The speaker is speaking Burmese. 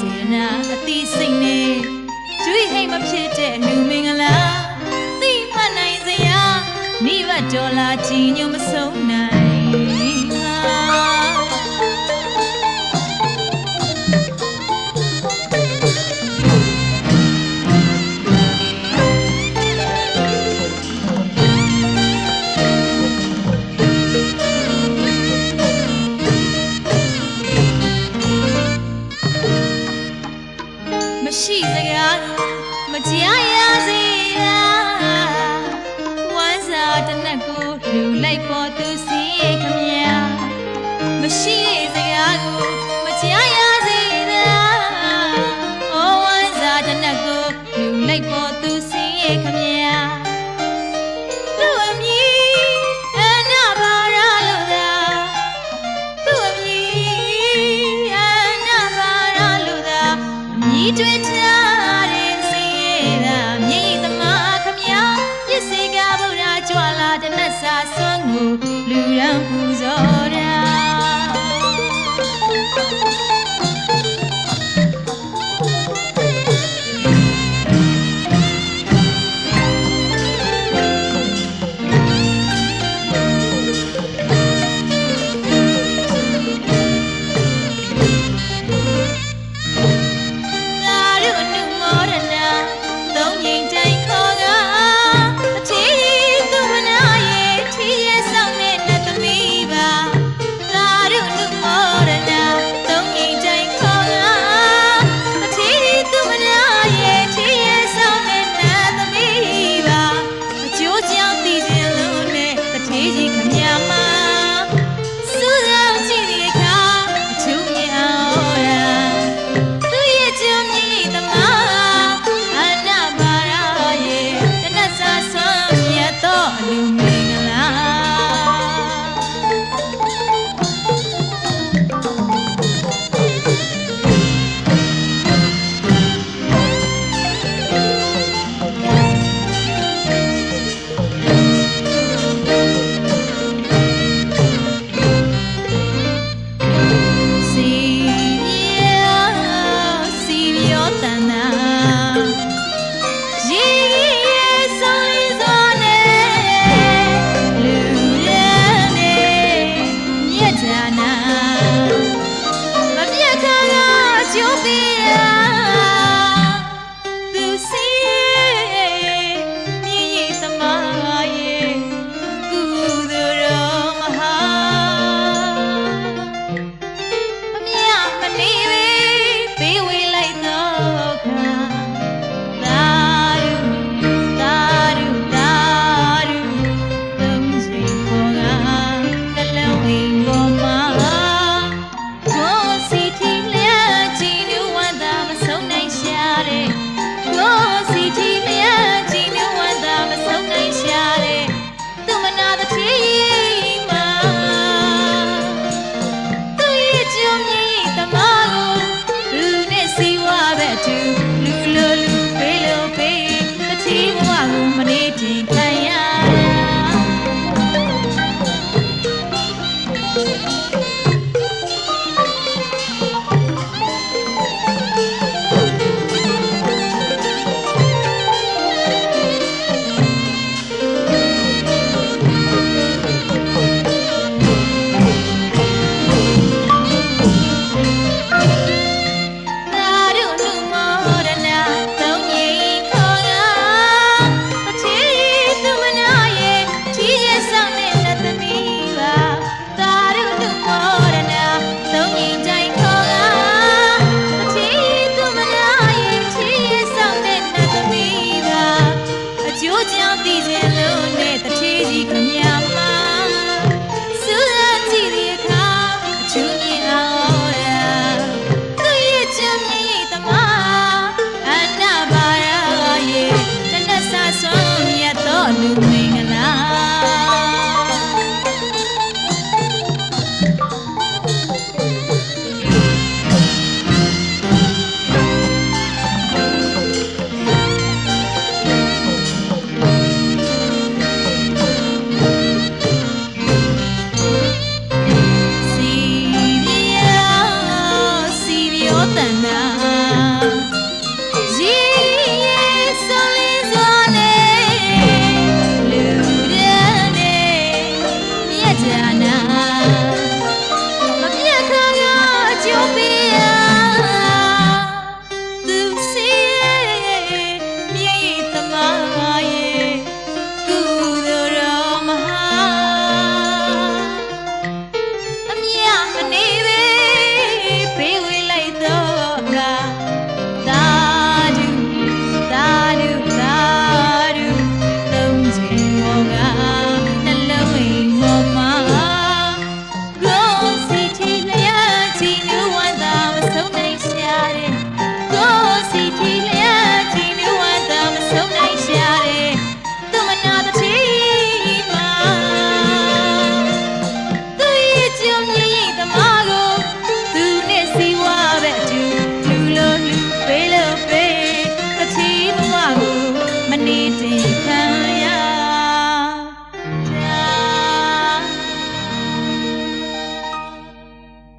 ကျွယ်ဝချမ်းသာမျက်စေနာအသိစိတ်နဲ့ကျွေးဟိတ်မဖြစ်တဲ့လူမင်္ဂလာသိမှတ်နိုင်စရာမိဘဒေါ်လာချီညွတ်မဆုံးနိုင် မရှိစကားကိုမကြားရစေတာဝမ်းစာတစ်နက်ကိုလူလိုက်ပေါ်သူစီခမညာမရှိစ တွေ့ထားတဲ့စိတ်ရတာမြေသမားခမညာပစ္စည်းကဗုဒ္ဓကြွလာတဲ့နတ်စာစွမ်းကိုလူရန်ပူ these olhar.